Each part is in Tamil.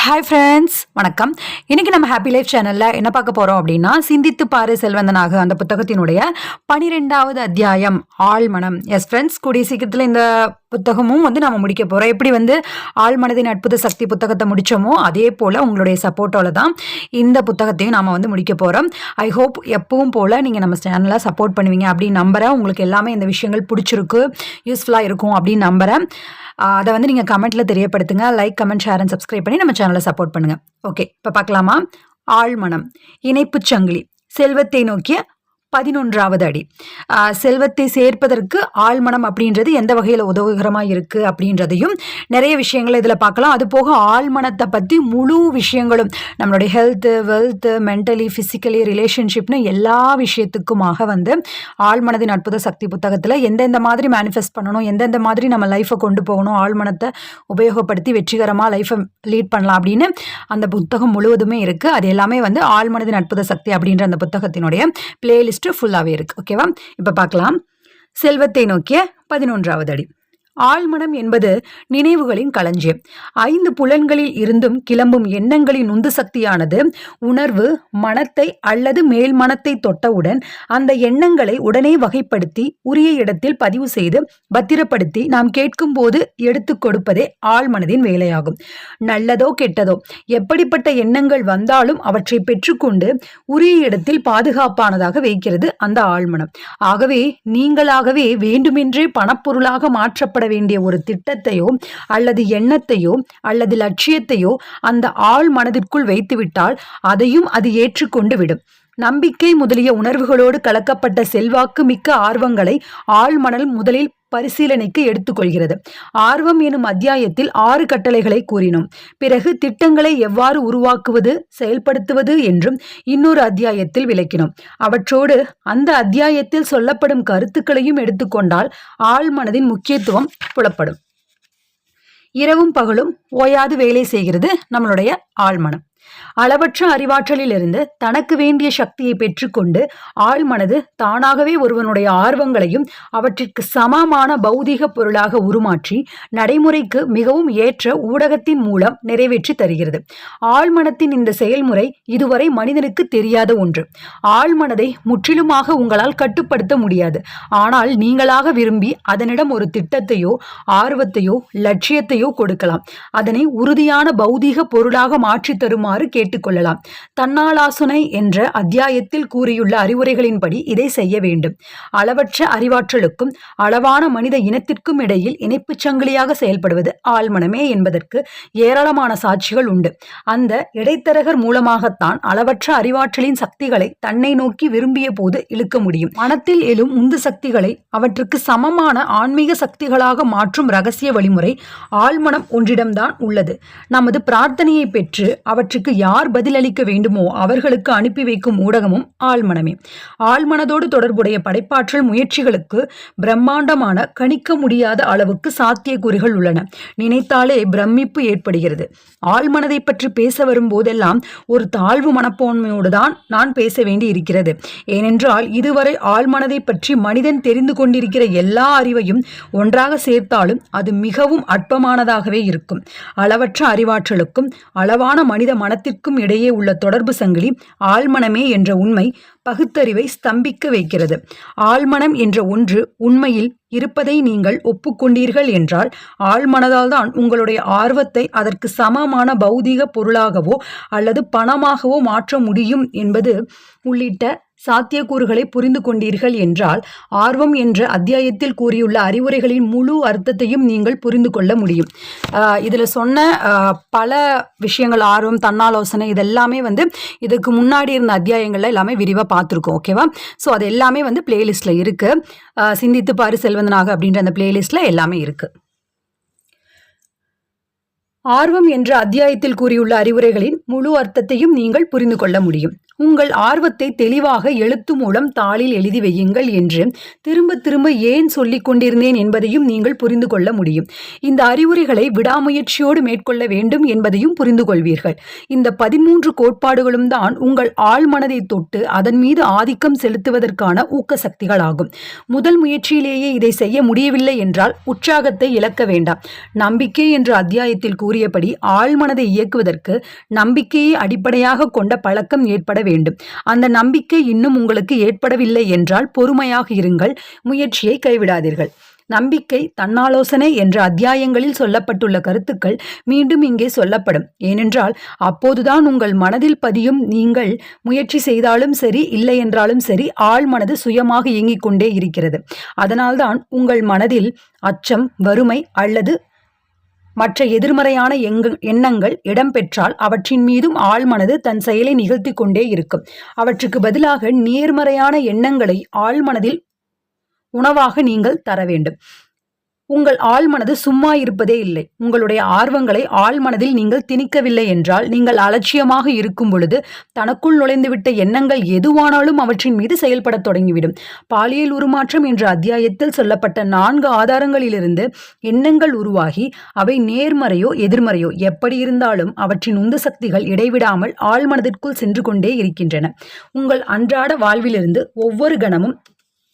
ஹாய் ஃப்ரெண்ட்ஸ் வணக்கம். இன்றைக்கி நம்ம ஹாப்பி லைஃப் சேனலில் என்ன பார்க்க போகிறோம் அப்படின்னா சிந்தித்து பாரு செல்வந்தனாக அந்த புத்தகத்தினுடைய பனிரெண்டாவது அத்தியாயம் ஆழ்மனம். எஸ் ஃப்ரெண்ட்ஸ் கூடிய சீக்கிரத்தில் இந்த புத்தகமும் வந்து நம்ம முடிக்க போகிறோம் எப்படி வந்து ஆழ்மனதின் அற்புத சக்தி புத்தகத்தை முடித்தோமோ அதே போல் உங்களுடைய சப்போர்ட்டோட தான் இந்த புத்தகத்தையும் நாம் வந்து முடிக்க போகிறோம் ஐ ஹோப் எப்பவும் போல் நீங்கள் நம்ம சேனலை சப்போர்ட் பண்ணுவீங்க அப்படின்னு நம்புகிறேன் உங்களுக்கு எல்லாமே இந்த விஷயங்கள் பிடிச்சிருக்கு யூஸ்ஃபுல்லாக இருக்கும் அப்படின்னு நம்புகிறேன் அதை வந்து நீங்கள் கமெண்ட்டில் தெரியப்படுத்துங்க. Like comment share and subscribe பண்ணி நம்ம சேனலை சப்போர்ட் பண்ணுங்கள் ஓகே இப்போ பார்க்கலாமா? ஆழ்மனம் இணைப்புச் சங்கிலி செல்வத்தை நோக்கிய பதினொன்றாவது அடி. செல்வத்தை சேர்ப்பதற்கு ஆழ்மனம் அப்படின்றது எந்த வகையில் உதவுகரமாக இருக்குது அப்படின்றதையும் நிறைய விஷயங்களை இதில் பார்க்கலாம். அது போக ஆழ்மனத்தை பற்றி முழு விஷயங்களும் நம்மளுடைய ஹெல்த்து வெல்த்து மென்டலி ஃபிசிக்கலி ரிலேஷன்ஷிப்னு எல்லா விஷயத்துக்குமாக வந்து ஆழ்மனதின் அற்புத சக்தி புத்தகத்தில் எந்தெந்த மாதிரி மேனிஃபெஸ்ட் பண்ணணும் எந்தெந்த மாதிரி நம்ம லைஃப்பை கொண்டு போகணும் ஆழ்மனத்தை உபயோகப்படுத்தி வெற்றிகரமாக லைஃப்பை லீட் பண்ணலாம் அப்படின்னு அந்த புத்தகம் முழுவதுமே இருக்குது அது எல்லாமே வந்து ஆழ்மனதின் அற்புத சக்தி அப்படின்ற அந்த புத்தகத்தினுடைய பிளேலிஸ்ட் ஃபுல்லாகவே இருக்குது ஓகேவா இப்போ பார்க்கலாம். செல்வத்தை நோக்கிய பதினொன்றாவது அடி. ஆழ்மனம் என்பது நினைவுகளின் களஞ்சியம். ஐந்து புலன்களில் இருந்தும் கிளம்பும் எண்ணங்களின் உந்து சக்தியானது உணர்வு மனத்தை அல்லது மேல் மனத்தை தொட்டவுடன் அந்த எண்ணங்களை உடனே வகைப்படுத்தி உரிய இடத்தில் பதிவு செய்து பத்திரப்படுத்தி நாம் கேட்கும் போது எடுத்து கொடுப்பதே ஆழ்மனதின் வேலையாகும். நல்லதோ கெட்டதோ எப்படிப்பட்ட எண்ணங்கள் வந்தாலும் அவற்றை பெற்றுக்கொண்டு உரிய இடத்தில் பாதுகாப்பானதாக வைக்கிறது அந்த ஆழ்மனம். ஆகவே நீங்களாகவே வேண்டுமென்றே பணப்பொருளாக மாற்றப்பட வேண்டிய ஒரு திட்டத்தையோ அல்லது எண்ணத்தையோ அல்லது லட்சியத்தையோ அந்த ஆழ் மனதிற்குள் வைத்துவிட்டால் அதையும் அது ஏற்றுக்கொண்டு விடும். நம்பிக்கை முதலிய உணர்வுகளோடு கலக்கப்பட்ட செல்வாக்கு மிக்க ஆர்வங்களை ஆழ்மணல் முதலில் பரிசீலனைக்கு எடுத்துக்கொள்கிறது. ஆர்வம் எனும் அத்தியாயத்தில் ஆறு கட்டளைகளை கூறினோம். பிறகு திட்டங்களை எவ்வாறு உருவாக்குவது செயல்படுத்துவது என்றும் இன்னொரு அத்தியாயத்தில் விளக்கினோம். அவற்றோடு அந்த அத்தியாயத்தில் சொல்லப்படும் கருத்துக்களையும் எடுத்துக்கொண்டால் ஆழ்மனதின் முக்கியத்துவம் புலப்படும். இரவும் பகலும் ஓயாது வேலை செய்கிறது நம்மளுடைய ஆழ்மனம். அளவற்ற அறிவாற்றலிலிருந்து தனக்கு வேண்டிய சக்தியை பெற்றுக்கொண்டு ஆழ்மனது தானாகவே ஒருவனுடைய ஆர்வங்களையும் அவற்றிற்கு சமமான பௌதீக பொருளாக உருமாற்றி நடைமுறைக்கு மிகவும் ஏற்ற ஊடகத்தின் மூலம் நிறைவேற்றி தருகிறது. ஆழ்மனத்தின் இந்த செயல்முறை இதுவரை மனிதனுக்கு தெரியாத ஒன்று. ஆழ்மனதை முற்றிலுமாக உங்களால் கட்டுப்படுத்த முடியாது. ஆனால் நீங்களாக விரும்பி அதனிடம் ஒரு திட்டத்தையோ ஆர்வத்தையோ லட்சியத்தையோ கொடுக்கலாம். அதனை உறுதியான பௌதீக பொருளாக மாற்றித் தருமாறு செய்யுமாறு கேட்டுக்கொள்ளலாம். தன்னாலாசுனை என்ற அத்தியாயத்தில் கூறியுள்ள அறிவுரைகளின்படி இதை செய்ய வேண்டும். அளவற்ற அறிவாற்றலுக்கும் அளவான மனித இனத்திற்கும் இடையில் இணைப்புச் சங்கிலியாக செயல்படுவது ஆழ்மனமே என்பதற்கு ஏராளமான சாட்சிகள் உண்டு. அந்த இடைத்தரகர் மூலமாகத்தான் அளவற்ற அறிவாற்றலின் சக்திகளை தன்னை நோக்கி விரும்பிய போது இழுக்க முடியும். மனத்தில் எழும் உந்து சக்திகளை அவற்றுக்கு சமமான ஆன்மீக சக்திகளாக மாற்றும் ரகசிய வழிமுறை ஆழ்மனம் ஒன்றிடம்தான் உள்ளது. நமது பிரார்த்தனையை பெற்று அவற்றுக்கு யார் பதிலளிக்க வேண்டுமோ அவர்களுக்கு அனுப்பி வைக்கும் ஊடகமும் ஆழ்மனமே. ஆழ்மனதோடு தொடர்புடைய படைப்பாற்றல் முயற்சிகளுக்கு பிரம்மாண்டமான கணிக்க முடியாத அளவுக்கு சாத்தியக்கூறுகள் உள்ளன. நினைத்தாலே பிரமிப்பு ஏற்படுகிறது. ஆழ்மனதை பற்றி பேச வரும் போதெல்லாம் ஒரு தாழ்வு மனப்போன்மையோடு தான் நான் பேச வேண்டி இருக்கிறது ஏனென்றால் இதுவரை ஆழ்மனதை பற்றி மனிதன் தெரிந்து கொண்டிருக்கிற எல்லா அறிவையும் ஒன்றாக சேர்த்தாலும் அது மிகவும் அற்பமானதாகவே இருக்கும். அளவற்ற அறிவாற்றலுக்கும் அளவான மனித மன மனத்திற்கும் இடையே உள்ள தொடர்பு சங்கிலி ஆழ்மனமே என்ற உண்மை பகுத்தறிவை ஸ்தம்பிக்க வைக்கிறது. ஆழ்மனம் என்ற ஒன்று உண்மையில் இருப்பதை நீங்கள் ஒப்புக்கொண்டீர்கள் என்றால் ஆழ்மனதால் தான் உங்களுடைய ஆர்வத்தை அதற்கு சமமான பௌதீக பொருளாகவோ அல்லது பணமாகவோ மாற்ற முடியும் என்பது உள்ளிட்ட சாத்தியக்கூறுகளை புரிந்து கொண்டீர்கள் என்றால் ஆர்வம் என்ற அத்தியாயத்தில் கூறியுள்ள அறிவுரைகளின் முழு அர்த்தத்தையும் நீங்கள் புரிந்து கொள்ள முடியும். இதில் சொன்ன பல விஷயங்கள் ஆர்வம் தன்னாலோசனை இதெல்லாமே வந்து இதுக்கு முன்னாடி இருந்த அத்தியாயங்கள்ல எல்லாமே விரிவாக பார்த்துருக்கோம் ஓகேவா ஸோ அது எல்லாமே வந்து பிளேலிஸ்ட்டில் இருக்குது சிந்தித்து பாரு செல்வந்தனாக அப்படின்ற அந்த பிளேலிஸ்ட்டில் எல்லாமே இருக்குது ஆர்வம் என்ற அத்தியாயத்தில் கூறியுள்ள அறிவுரைகளின் முழு அர்த்தத்தையும் நீங்கள் புரிந்து கொள்ள முடியும். உங்கள் ஆர்வத்தை தெளிவாக எழுத்து மூலம் தாளில் எழுதி வையுங்கள் என்று திரும்ப திரும்ப ஏன் சொல்லிக் கொண்டிருந்தேன் என்பதையும் நீங்கள் புரிந்து கொள்ள முடியும். இந்த அறிவுரைகளை விடாமுயற்சியோடு மேற்கொள்ள வேண்டும் என்பதையும் புரிந்து கொள்வீர்கள். இந்த பதிமூன்று கோட்பாடுகளும் தான் உங்கள் ஆழ்மனதை தொட்டு அதன் மீது ஆதிக்கம் செலுத்துவதற்கான ஊக்க சக்திகளாகும் முதல் முயற்சியிலேயே இதை செய்ய முடியவில்லை என்றால் உற்சாகத்தை இழக்க வேண்டாம். நம்பிக்கை என்ற அத்தியாயத்தில் கூறியபடி ஆழ்மனதை இயக்குவதற்கு நம்பிக்கையை அடிப்படையாக கொண்ட பழக்கம் ஏற்பட வேண்டும். அந்த நம்பிக்கை இன்னும் உங்களுக்கு ஏற்படவில்லை என்றால் பொறுமையாக இருங்கள் முயற்சியை கைவிடாதீர்கள். நம்பிக்கை தன்னாலோசனை என்ற அத்தியாயங்களில் சொல்லப்பட்டுள்ள கருத்துக்கள் மீண்டும் இங்கே சொல்லப்படும். ஏனென்றால் அப்போதுதான் உங்கள் மனதில் பதியும் நீங்கள் முயற்சி செய்தாலும் சரி இல்லை என்றாலும் சரி ஆள் மனது சுயமாக இயங்கிக் கொண்டே இருக்கிறது. அதனால்தான் உங்கள் மனதில் அச்சம் வறுமை அல்லது மற்ற எதிர்மறையான எங்க எண்ணங்கள் இடம்பெற்றால் அவற்றின் மீதும் ஆழ்மனது தன் செயலை நிகழ்த்தி கொண்டே இருக்கும். அவற்றுக்கு பதிலாக நேர்மறையான எண்ணங்களை ஆழ்மனதில் உணவாக நீங்கள் தர வேண்டும். உங்கள் ஆழ்மனது சும்மா இருப்பதே இல்லை. உங்களுடைய ஆர்வங்களை ஆழ்மனதில் நீங்கள் திணிக்கவில்லை என்றால் நீங்கள் அலட்சியமாக இருக்கும் பொழுது தனக்குள் நுழைந்துவிட்ட எண்ணங்கள் எதுவானாலும் அவற்றின் மீது செயல்படத் தொடங்கிவிடும். பாலியல் உருமாற்றம் என்ற அத்தியாயத்தில் சொல்லப்பட்ட நான்கு ஆதாரங்களிலிருந்து எண்ணங்கள் உருவாகி அவை நேர்மறையோ எதிர்மறையோ எப்படி இருந்தாலும் அவற்றின் உந்து சக்திகள் இடைவிடாமல் ஆழ்மனதிற்குள் சென்று கொண்டே இருக்கின்றன. உங்கள் அன்றாட வாழ்விலிருந்து ஒவ்வொரு கணமும்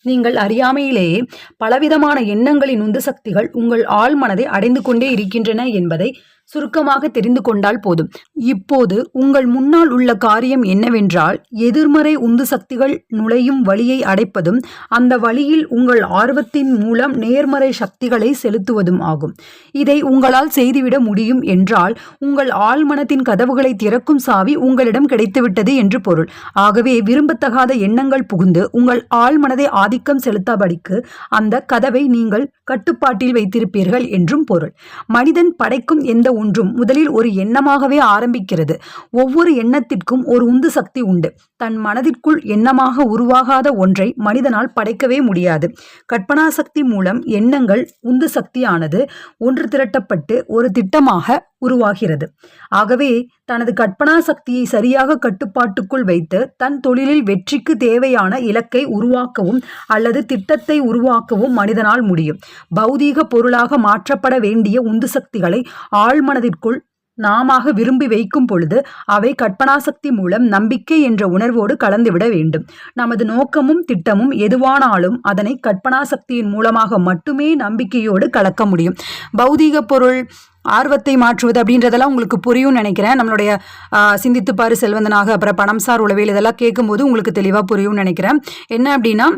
நீங்கள் அறியாமையிலேயே பலவிதமான எண்ணங்களின் உந்து சக்திகள் உங்கள் ஆழ்மனதை அடைந்து கொண்டே இருக்கின்றன என்பதை சுருக்கமாக தெரிந்து கொண்டால் போதும். இப்போது உங்கள் முன்னால் உள்ள காரியம் என்னவென்றால் எதிர்மறை உந்து சக்திகள் நுழையும் வழியை அடைப்பதும் அந்த வழியில் உங்கள் ஆர்வத்தின் மூலம் நேர்மறை சக்திகளை செலுத்துவதும் ஆகும். இதை உங்களால் செய்துவிட முடியும் என்றால் உங்கள் ஆழ்மனத்தின் கதவுகளை திறக்கும் சாவி உங்களிடம் கிடைத்துவிட்டது என்று பொருள். ஆகவே விரும்பத்தகாத எண்ணங்கள் புகுந்து உங்கள் ஆழ்மனதை ஆதிக்கம் செலுத்தபடிக்கு அந்த கதவை நீங்கள் கட்டுப்பாட்டில் வைத்திருப்பீர்கள் என்றும் பொருள். மனிதன் படைக்கும் எந்த ஒன்றும் முதலில் ஒரு எண்ணமாகவே ஆரம்பிக்கிறது. ஒவ்வொரு எண்ணத்திற்கும் ஒரு உந்து சக்தி உண்டு. தன் மனதிற்குள் எண்ணமாக உருவாகாத ஒன்றை மனிதனால் படைக்கவே முடியாது. கற்பனா சக்தி மூலம் எண்ணங்கள் உந்து சக்தியானது ஒன்று திரட்டப்பட்டு ஒரு திட்டமாக உருவாகிறது. ஆகவே தனது கற்பனா சக்தியை சரியாக கட்டுப்பாட்டுக்குள் வைத்து தன் தொழிலில் வெற்றிக்கு தேவையான இலக்கை உருவாக்கவும் அல்லது திட்டத்தை உருவாக்கவும் மனிதனால் முடியும். பௌதீக பொருளாக மாற்றப்பட வேண்டிய உந்து சக்திகளை ஆழ்மனதிற்குள் நாமாக விரும்பி வைக்கும் பொழுது அவை கற்பனாசக்தி மூலம் நம்பிக்கை என்ற உணர்வோடு கலந்துவிட வேண்டும். நமது நோக்கமும் திட்டமும் எதுவானாலும் அதனை கற்பனாசக்தியின் மூலமாக மட்டுமே நம்பிக்கையோடு கலக்க முடியும். பௌதீக பொருள் ஆர்வத்தை மாற்றுவது அப்படின்றதெல்லாம் உங்களுக்கு புரியும்னு நினைக்கிறேன். நம்மளுடைய சிந்தித்துப்பாரு செல்வந்தனாக அப்புறம் பணம் சார் உளவியல் இதெல்லாம் கேட்கும்போது உங்களுக்கு தெளிவாக புரியும்னு நினைக்கிறேன். என்ன அப்படின்னா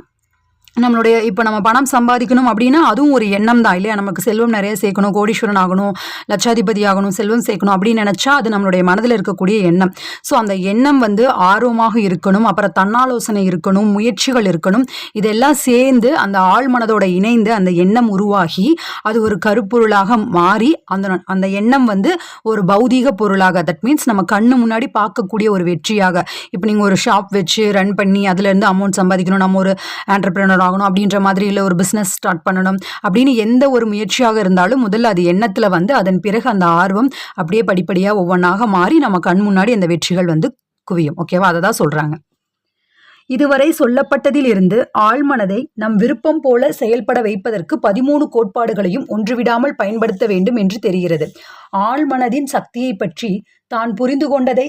நம்மளுடைய இப்போ நம்ம பணம் சம்பாதிக்கணும் அப்படின்னா அதுவும் ஒரு எண்ணம் தான் இல்லையா? நமக்கு செல்வம் நிறைய சேர்க்கணும் கோடீஸ்வரன் ஆகணும் லட்சாதிபதி ஆகணும் செல்வம் சேர்க்கணும் அப்படின்னு நினச்சா அது நம்மளுடைய மனதில் இருக்கக்கூடிய எண்ணம். ஸோ அந்த எண்ணம் வந்து ஆர்வமாக இருக்கணும் அப்புறம் தன்னாலோசனை இருக்கணும் முயற்சிகள் இருக்கணும் இதெல்லாம் சேர்ந்து அந்த ஆழ் மனதோட இணைந்து அந்த எண்ணம் உருவாகி அது ஒரு கருப்பொருளாக மாறி அந்த அந்த எண்ணம் வந்து ஒரு பௌதீக பொருளாக தட் மீன்ஸ் நம்ம கண்ணு முன்னாடி பார்க்கக்கூடிய ஒரு வெற்றியாக. இப்போ நீங்கள் ஒரு ஷாப் வச்சு ரன் பண்ணி அதுலேருந்து அமௌண்ட் சம்பாதிக்கணும். நம்ம ஒரு ஆண்டர்பிரினர் ஆகணும் அப்படின்ற மாதிரி இல்லை ஒரு பிஸ்னஸ் ஸ்டார்ட் பண்ணணும் அப்படின்னு எந்த ஒரு முயற்சியாக இருந்தாலும் முதல்ல அது எண்ணத்தில் வந்து அதன் பிறகு அந்த ஆர்வம் அப்படியே படிப்படியாக ஒவ்வொன்றாக மாறி நம்ம கண் முன்னாடி அந்த வெற்றிகள் வந்து குவியும். ஓகேவா அதை தான் சொல்கிறாங்க இதுவரை சொல்லப்பட்டதில் இருந்து ஆழ்மனதை நம் விருப்பம் போல செயல்பட வைப்பதற்கு பதிமூணு கோட்பாடுகளையும் ஒன்றுவிடாமல் பயன்படுத்த வேண்டும் என்று தெரிகிறது. ஆழ்மனதின் சக்தியை பற்றி தான் புரிந்து கொண்டதை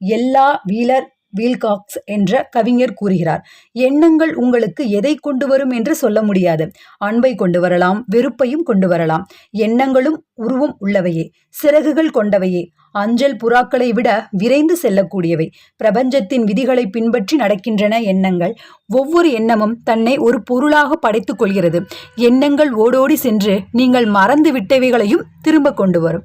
எல்லா வீலர் வீல்காக்ஸ் என்ற கவிஞர் கூறுகிறார் எண்ணங்கள் உங்களுக்கு எதை கொண்டு வரும் என்று சொல்ல முடியாது. அன்பை கொண்டு வரலாம் வெறுப்பையும் கொண்டு வரலாம். எண்ணங்களும் உருவம் உள்ளவையே சிறகுகள் கொண்டவையே. அஞ்சல் புறாக்களை விட விரைந்து செல்லக்கூடியவை. பிரபஞ்சத்தின் விதிகளை பின்பற்றி நடக்கின்றன எண்ணங்கள். ஒவ்வொரு எண்ணமும் தன்னை ஒரு பொருளாக படைத்துக் கொள்கிறது. எண்ணங்கள் ஓடோடி சென்று நீங்கள் மறந்து விட்டவைகளையும் திரும்ப கொண்டு வரும்.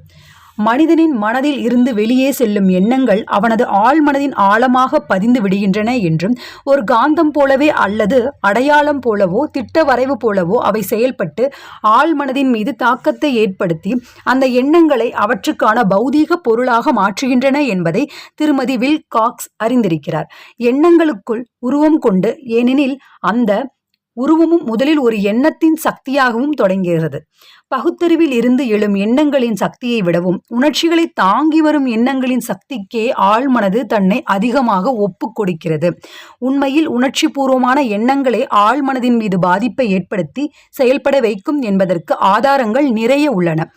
மனிதனின் மனதில் இருந்து வெளியே செல்லும் எண்ணங்கள் அவனது ஆழ்மனதின் ஆழமாக பதிந்து விடுகின்றன என்றும் ஒரு காந்தம் போலவே அல்லது அடையாளம் போலவோ திட்ட வரைவு போலவோ அவை செயல்பட்டு ஆழ்மனதின் மீது தாக்கத்தை ஏற்படுத்தி அந்த எண்ணங்களை அவற்றுக்கான பௌதீக பொருளாக மாற்றுகின்றன என்பதை திருமதி வில் காக்ஸ் அறிந்திருக்கிறார். எண்ணங்களுக்குள் உருவம் கொண்டு ஏனெனில் அந்த உருவமும் முதலில் ஒரு எண்ணத்தின் சக்தியாகவும் தொடங்குகிறது. பகுத்தறிவில் இருந்து எழும் எண்ணங்களின் சக்தியை விடவும் உணர்ச்சிகளை தாங்கி வரும் எண்ணங்களின் சக்திக்கே ஆழ்மனது தன்னை அதிகமாக ஒப்புக் கொடுக்கிறது. உண்மையில் உணர்ச்சி பூர்வமான எண்ணங்களே ஆழ்மனதின் மீது பாதிப்பை ஏற்படுத்தி செயல்பட வைக்கும் என்பதற்கு ஆதாரங்கள் நிறைய உள்ளன.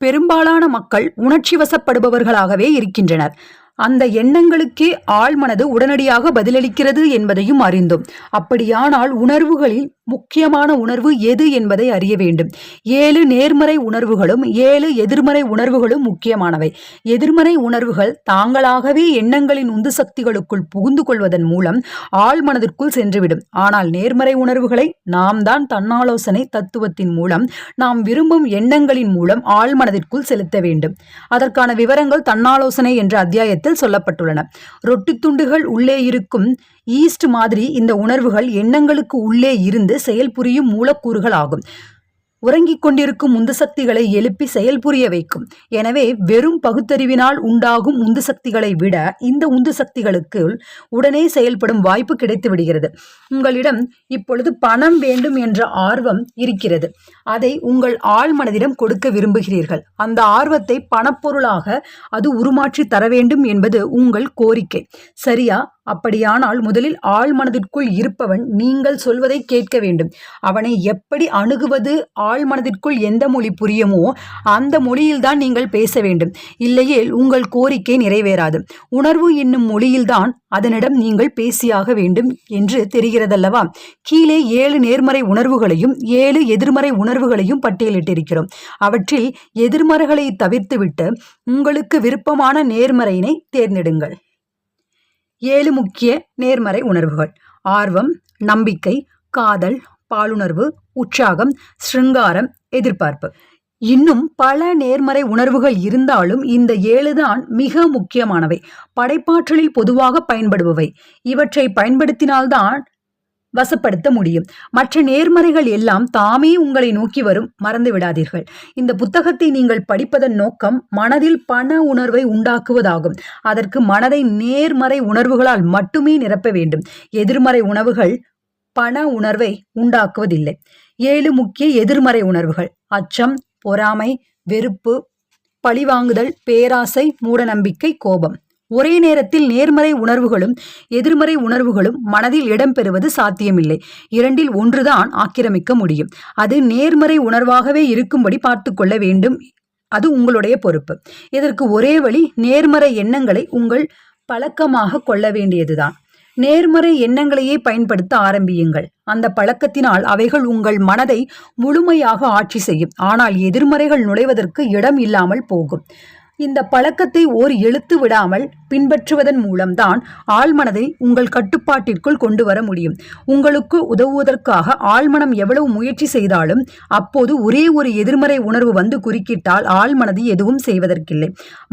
பெரும்பாலான மக்கள் உணர்ச்சி வசப்படுபவர்களாகவே இருக்கின்றனர். அந்த எண்ணங்களுக்கே ஆழ்மனது உடனடியாக பதிலளிக்கிறது என்பதையும் அறிந்தோம். அப்படியானால் உணர்வுகளில் முக்கியமான உணர்வு எது என்பதை அறிய வேண்டும். ஏழு நேர்மறை உணர்வுகளும் ஏழு எதிர்மறை உணர்வுகளும் முக்கியமானவை. எதிர்மறை உணர்வுகள் தாங்களாகவே எண்ணங்களின் உந்து சக்திகளுக்குள் புகுந்து கொள்வதன் மூலம் ஆழ்மனதிற்குள் சென்றுவிடும். ஆனால் நேர்மறை உணர்வுகளை நாம் தான் தன்னாலோசனை தத்துவத்தின் மூலம் நாம் விரும்பும் எண்ணங்களின் மூலம் ஆழ்மனதிற்குள் செலுத்த வேண்டும். அதற்கான விவரங்கள் தன்னாலோசனை என்ற அத்தியாயத்தில் சொல்லப்பட்டுள்ளன. ரொட்டி துண்டுகள் உள்ளே இருக்கும் ஈஸ்ட் மாதிரி இந்த உணர்வுகள் எண்ணங்களுக்கு உள்ளே இருந்து செயல்புரியும் மூலக்கூறுகள் ஆகும் உறங்கிக் கொண்டிருக்கும் உந்து சக்திகளை எழுப்பி செயல்புரிய வைக்கும். எனவே வெறும் பகுத்தறிவினால் உண்டாகும் உந்து சக்திகளை விட இந்த உந்து சக்திகளுக்கு உடனே செயல்படும் வாய்ப்பு கிடைத்து விடுகிறது. உங்களிடம் இப்பொழுது பணம் வேண்டும் என்ற ஆர்வம் இருக்கிறது. அதை உங்கள் ஆழ்மனதிடம் கொடுக்க விரும்புகிறீர்கள். அந்த ஆர்வத்தை பணப்பொருளாக அது உருமாற்றி தர வேண்டும் என்பது உங்கள் கோரிக்கை. சரியா? அப்படியானால் முதலில் ஆழ்மனதிற்குள் இருப்பவன் நீங்கள் சொல்வதை கேட்க வேண்டும். அவனை எப்படி அணுகுவது? ஆழ்மனதிற்குள் எந்த மொழி புரியுமோ அந்த மொழியில்தான் நீங்கள் பேச வேண்டும். இல்லையேல் உங்கள் கோரிக்கை நிறைவேறாது. உணர்வு என்னும் மொழியில்தான் அதனிடம் நீங்கள் பேசியாக வேண்டும் என்று தெரிகிறதல்லவா? கீழே ஏழு நேர்மறை உணர்வுகளையும் ஏழு எதிர்மறை உணர்வுகளையும் பட்டியலிட்டிருக்கிறோம். அவற்றில் எதிர்மறைகளை தவிர்த்துவிட்டு உங்களுக்கு விருப்பமான நேர்மறையினை தேர்ந்தெடுங்கள். ஏழு முக்கிய நேர்மறை உணர்வுகள். ஆர்வம் நம்பிக்கை காதல் பாலுணர்வு உற்சாகம் ஸ்ருங்காரம் எதிர்பார்ப்பு. இன்னும் பல நேர்மறை உணர்வுகள் இருந்தாலும் இந்த ஏழுதான் மிக முக்கியமானவை. படைப்பாற்றலில் பொதுவாக பயன்படுபவை. இவற்றை பயன்படுத்தினால்தான் வசப்படுத்த முடியும். மற்ற நேர்மறைகள் எல்லாம் தாமே உங்களை நோக்கி வரும். மறந்து விடாதீர்கள். இந்த புத்தகத்தை நீங்கள் படிப்பதன் நோக்கம் மனதில் பண உணர்வை உண்டாக்குவதாகும். அதற்கு மனதை நேர்மறை உணர்வுகளால் மட்டுமே நிரப்ப வேண்டும். எதிர்மறை உணவுகள் பண உணர்வை உண்டாக்குவதில்லை. ஏழு முக்கிய எதிர்மறை உணர்வுகள். அச்சம் பொறாமை வெறுப்பு பழிவாங்குதல் பேராசை மூடநம்பிக்கை கோபம். ஒரே நேரத்தில் நேர்மறை உணர்வுகளும் எதிர்மறை உணர்வுகளும் மனதில் இடம்பெறுவது சாத்தியமில்லை. இரண்டில் ஒன்றுதான் ஆக்கிரமிக்க முடியும். அது நேர்மறை உணர்வாகவே இருக்கும்படி பார்த்து கொள்ள வேண்டும். அது உங்களுடைய பொறுப்பு. இதற்கு ஒரே வழி நேர்மறை எண்ணங்களை உங்கள் பழக்கமாக கொள்ள வேண்டியதுதான். நேர்மறை எண்ணங்களையே பயன்படுத்த ஆரம்பியுங்கள். அந்த பழக்கத்தினால் அவைகள் உங்கள் மனதை முழுமையாக ஆட்சி செய்யும். ஆனால் எதிர்மறைகள் நுழைவதற்கு இடம் இல்லாமல் போகும். இந்த பழக்கத்தை ஓர் எழுத்து விடாமல் பின்பற்றுவதன் மூலம்தான் ஆழ்மனதை உங்கள் கட்டுப்பாட்டிற்குள் கொண்டு வர முடியும். உங்களுக்கு உதவுவதற்காக ஆழ்மனம் எவ்வளவு முயற்சி செய்தாலும் அப்போது ஒரே ஒரு எதிர்மறை உணர்வு வந்து குறுக்கிட்டால் ஆழ்மனது எதுவும் செய்வதற்கில்லை.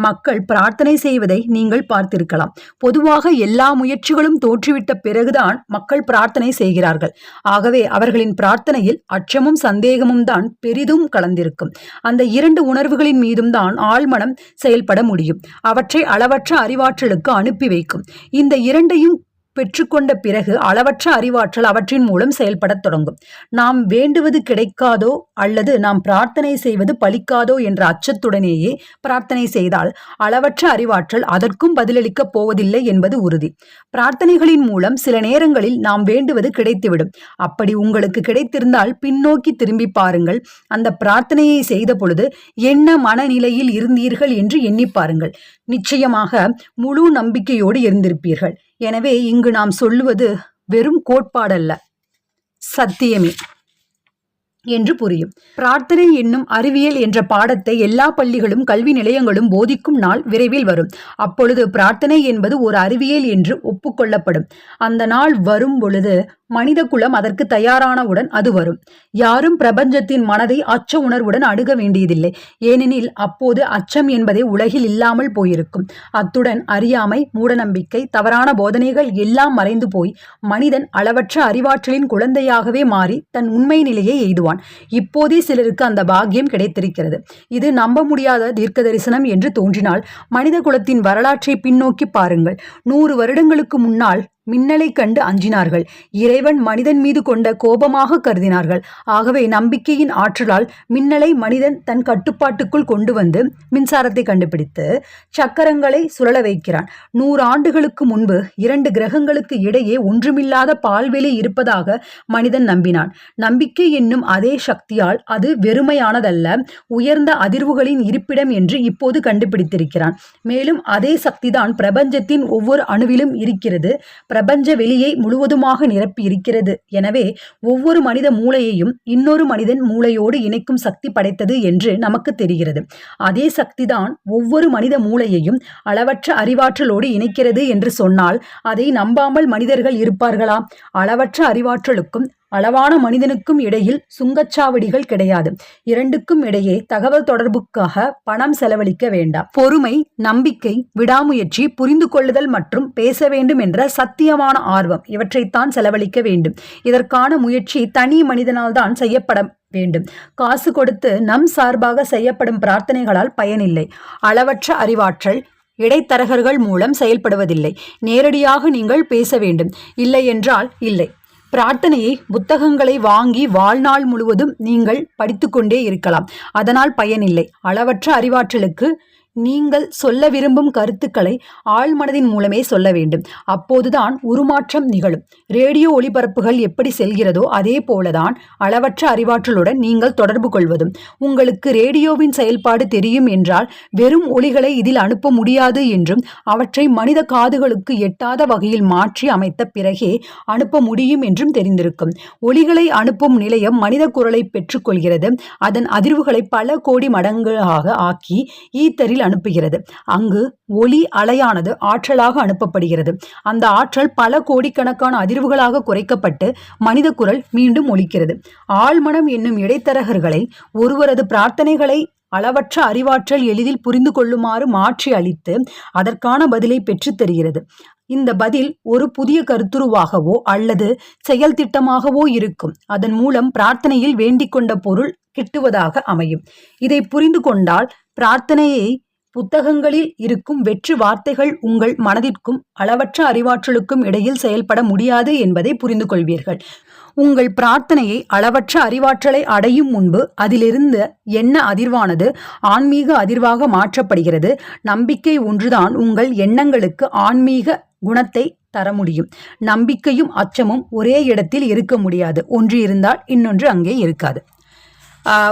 மக்கள் பிரார்த்தனை செய்வதை நீங்கள் பார்த்திருக்கலாம். பொதுவாக எல்லா முயற்சிகளும் தோற்றுவிட்ட பிறகுதான் மக்கள் பிரார்த்தனை செய்கிறார்கள். ஆகவே அவர்களின் பிரார்த்தனையில் அச்சமும் சந்தேகமும் தான் பெரிதும் கலந்திருக்கும். அந்த இரண்டு உணர்வுகளின் மீதும் தான் ஆழ்மனம் செயல்பட முடியும். அவற்றை அளவற்ற அறிவாற்றலுக்கு அனுப்பி வைக்கும். இந்த இரண்டையும் பெற்றுக்கொண்ட பிறகு அளவற்ற அறிவாற்றல் அவற்றின் மூலம் செயல்படத் தொடங்கும். நாம் வேண்டுவது கிடைக்காதோ அல்லது நாம் பிரார்த்தனை செய்வது பலிக்காதோ என்ற அச்சத்துடனேயே பிரார்த்தனை செய்தால் அளவற்ற அறிவாற்றல் அதற்கும் பதிலளிக்கப் போவதில்லை என்பது உறுதி. பிரார்த்தனைகளின் மூலம் சில நேரங்களில் நாம் வேண்டுவது கிடைத்துவிடும். அப்படி உங்களுக்கு கிடைத்திருந்தால் பின்னோக்கி திரும்பி பாருங்கள். அந்த பிரார்த்தனையை செய்த பொழுது என்ன மனநிலையில் இருந்தீர்கள் என்று எண்ணி பாருங்கள். நிச்சயமாக முழு நம்பிக்கையோடு இருந்திருப்பீர்கள். எனவே இங்கு நாம் சொல்லுவது வெறும் கோட்பாடல்ல. சத்தியமே என்று புரியும். பிரார்த்தனை என்னும் அறிவியல் என்ற பாடத்தை எல்லா பள்ளிகளும் கல்வி நிலையங்களும் போதிக்கும் நாள் விரைவில் வரும். அப்பொழுது பிரார்த்தனை என்பது ஒரு அறிவியல் என்று ஒப்புக்கொள்ளப்படும். அந்த நாள் வரும் பொழுது மனித குலம் அதற்கு தயாரானவுடன் அது வரும். யாரும் பிரபஞ்சத்தின் மனதை அச்ச உணர்வுடன் அணுக வேண்டியதில்லை. ஏனெனில் அப்போது அச்சம் என்பதே உலகில் இல்லாமல் போயிருக்கும். அத்துடன் அறியாமை மூடநம்பிக்கை தவறான போதனைகள் எல்லாம் மறைந்து போய் மனிதன் அளவற்ற அறிவாற்றலின் குழந்தையாகவே மாறி தன் உண்மை நிலையை எய்துவான். இப்போதே சிலருக்கு அந்த பாக்கியம் கிடைத்திருக்கிறது. இது நம்ப முடியாத தீர்க்க தரிசனம் என்று தோன்றினால் மனித குலத்தின் வரலாற்றை பின்னோக்கி பாருங்கள். நூறு வருடங்களுக்கு முன்னால் மின்னலை கண்டு அஞ்சினார்கள். இறைவன் மனிதன் மீது கொண்ட கோபமாக கருதினார்கள். ஆகவே நம்பிக்கையின் ஆற்றலால் மின்னலை மனிதன் தன் கட்டுப்பாட்டுக்குள் கொண்டு வந்து மின்சாரத்தை கண்டுபிடித்து சக்கரங்களை சுழல வைக்கிறான். நூறு ஆண்டுகளுக்கு முன்பு இரண்டு கிரகங்களுக்கு இடையே ஒன்றுமில்லாத பால்வெளி இருப்பதாக மனிதன் நம்பினான். நம்பிக்கை என்னும் அதே சக்தியால் அது வெறுமையானதல்ல உயர்ந்த அதிர்வுகளின் இருப்பிடம் என்று இப்போது கண்டுபிடித்திருக்கிறான். மேலும் அதே சக்திதான் பிரபஞ்சத்தின் ஒவ்வொரு அணுவிலும் இருக்கிறது. பிரபஞ்ச வெளியை முழுவதுமாக நிரப்பி இருக்கிறது எனவே ஒவ்வொரு மனித மூளையையும் இன்னொரு மனிதன் மூளையோடு இணைக்கும் சக்தி படைத்தது என்று நமக்கு தெரிகிறது. அதே சக்திதான் ஒவ்வொரு மனித மூளையையும் அளவற்ற அறிவாற்றலோடு இணைக்கிறது என்று சொன்னால் அதை நம்பாமல் மனிதர்கள் இருப்பார்களா? அளவற்ற அறிவாற்றலுக்கும் அளவான மனிதனுக்கும் இடையில் சுங்கச்சாவடிகள் கிடையாது. இரண்டுக்கும் இடையே தகவல் தொடர்புக்காக பணம் செலவழிக்க வேண்டாம். பொறுமை நம்பிக்கை விடாமுயற்சி புரிந்து கொள்ளுதல் மற்றும் பேச வேண்டும் என்ற சத்தியமான ஆர்வம் இவற்றைத்தான் செலவழிக்க வேண்டும். இதற்கான முயற்சி தனி மனிதனால் தான் செய்யப்பட வேண்டும். காசு கொடுத்து நம் சார்பாக செய்யப்படும் பிரார்த்தனைகளால் பயனில்லை. அளவற்ற அறிவாற்றல் இடைத்தரகர்கள் மூலம் செயல்படுவதில்லை. நேரடியாக நீங்கள் பேச வேண்டும். இல்லை என்றால் இல்லை. பிரார்த்தனையை புத்தகங்களை வாங்கி வாழ்நாள் முழுவதும் நீங்கள் படித்துக்கொண்டே இருக்கலாம். அதனால் பயனில்லை. அளவற்ற அறிவாற்றலுக்கு நீங்கள் சொல்ல விரும்பும் கருத்துக்களை ஆழ்மனதின் மூலமே சொல்ல வேண்டும். அப்போதுதான் உருமாற்றம் நிகழும். ரேடியோ ஒளிபரப்புகள் எப்படி செல்கிறதோ அதே போலதான் அளவற்ற அறிவாற்றலுடன் நீங்கள் தொடர்பு கொள்வதும். உங்களுக்கு ரேடியோவின் செயல்பாடு தெரியும் என்றால் வெறும் ஒளிகளை இதில் அனுப்ப முடியாது என்றும் அவற்றை மனித காதுகளுக்கு எட்டாத வகையில் மாற்றி அமைத்த பிறகே அனுப்ப முடியும் என்றும் தெரிந்திருக்கும். ஒளிகளை அனுப்பும் நிலையம் மனித குரலை பெற்றுக்கொள்கிறது. அதன் அதிர்வுகளை பல கோடி மடங்காக ஆக்கி ஈத்தரில் அனுப்புகிறது. அங்கு ஒளி அலையானது ஆற்றலாக அனுப்பப்படுகிறது. அந்த ஆற்றல் பல கோடிக்கணக்கான அதிர்வுகளாக குறைக்கப்பட்டு மனித குரல் மீண்டும் ஒலிக்கிறது. ஆழ்மனம் என்னும் இடைத்தரகர்களை ஒருவரது பிரார்த்தனைகளை அளவற்ற அறிவாற்றல் எளிதில் புரிந்து கொள்ளுமாறு மாற்றி அளித்து அதற்கான பதிலை பெற்றுத் தருகிறது. இந்த பதில் ஒரு புதிய கருத்துருவாகவோ அல்லது செயல் திட்டமாகவோ இருக்கும். அதன் மூலம் பிரார்த்தனையில் வேண்டிக் கொண்ட பொருள் கிட்டுவதாக அமையும். இதை புரிந்து கொண்டால் பிரார்த்தனையை புத்தகங்களில் இருக்கும் வெற்று வார்த்தைகள் உங்கள் மனதிற்கும் அளவற்ற அறிவாற்றலுக்கும் இடையில் செயல்பட முடியாது என்பதை புரிந்து கொள்வீர்கள் உங்கள் பிரார்த்தனையை அளவற்ற அறிவாற்றலை அடையும் முன்பு அதிலிருந்து எண்ண அதிர்வானது ஆன்மீக அதிர்வாக மாற்றப்படுகிறது நம்பிக்கை ஒன்றுதான் உங்கள் எண்ணங்களுக்கு ஆன்மீக குணத்தை தர முடியும். நம்பிக்கையும் அச்சமும் ஒரே இடத்தில் இருக்க முடியாது ஒன்று இருந்தால் இன்னொன்று அங்கே இருக்காது.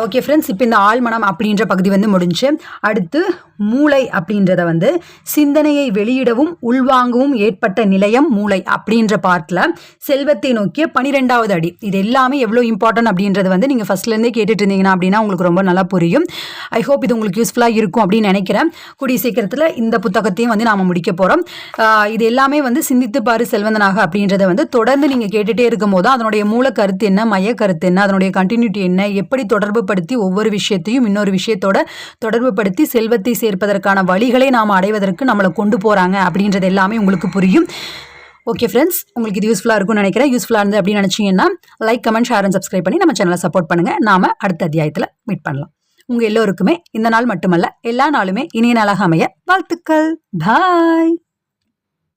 ஓகே ஃப்ரெண்ட்ஸ் இப்போ இந்த ஆழ்மனம் அப்படின்ற பகுதி வந்து முடிஞ்சு. அடுத்து மூளை அப்படின்றத வந்து சிந்தனையை வெளியிடவும் உள்வாங்கவும் ஏற்பட்ட நிலையம் மூளை அப்படின்ற பார்ட்டில் செல்வத்தை நோக்கிய பனிரெண்டாவது அடி. இது எல்லாமே எவ்வளோ இம்பார்ட்டன்ட் அப்படின்றது வந்து நீங்கள் ஃபஸ்ட்லேருந்தே கேட்டுட்டு இருந்தீங்கன்னா அப்படின்னா உங்களுக்கு ரொம்ப நல்லா புரியும். ஐ ஹோப் இது உங்களுக்கு யூஸ்ஃபுல்லாக இருக்கும் அப்படின்னு நினைக்கிறேன். கூடிய சீக்கிரத்தில் இந்த புத்தகத்தையும் வந்து நாம் முடிக்க போகிறோம் இது எல்லாமே வந்து சிந்தித்து பாரு செல்வந்தனாக அப்படின்றத வந்து தொடர்ந்து நீங்கள் கேட்டுகிட்டே இருக்கும் போது அதனுடைய மூல கருத்து என்ன மைய கருத்து என்ன அதனுடைய கண்டினியூட்டி என்ன எப்படி தொடர்பு படுத்தி ஒவ்வொரு விஷயத்தையும் இன்னொரு விஷயத்தோட தொடர்பு படுத்தி செல்வத்தை சேர்ப்பதற்கான வழிகளை நாம் அடைவதற்கு நம்மளை கொண்டு போகிறாங்க அப்படின்றது எல்லாமே உங்களுக்கு புரியும். ஓகே ஃப்ரெண்ட்ஸ் உங்களுக்கு இது யூஸ்ஃபுல்லாக இருக்கும்னு நினைக்கிறேன். யூஸ்ஃபுல்லாக இருந்து அப்படின்னு நினச்சிங்கன்னா like comment share and subscribe பண்ணி நம்ம சேனலை சப்போர்ட் பண்ணுங்கள் நாம் அடுத்த அத்தியாயத்தில் மீட் பண்ணலாம். உங்கள் எல்லோருக்குமே இந்த நாள் மட்டுமல்ல எல்லா நாளுமே இனிய நாளாக அமைய வாழ்த்துக்கள். பாய்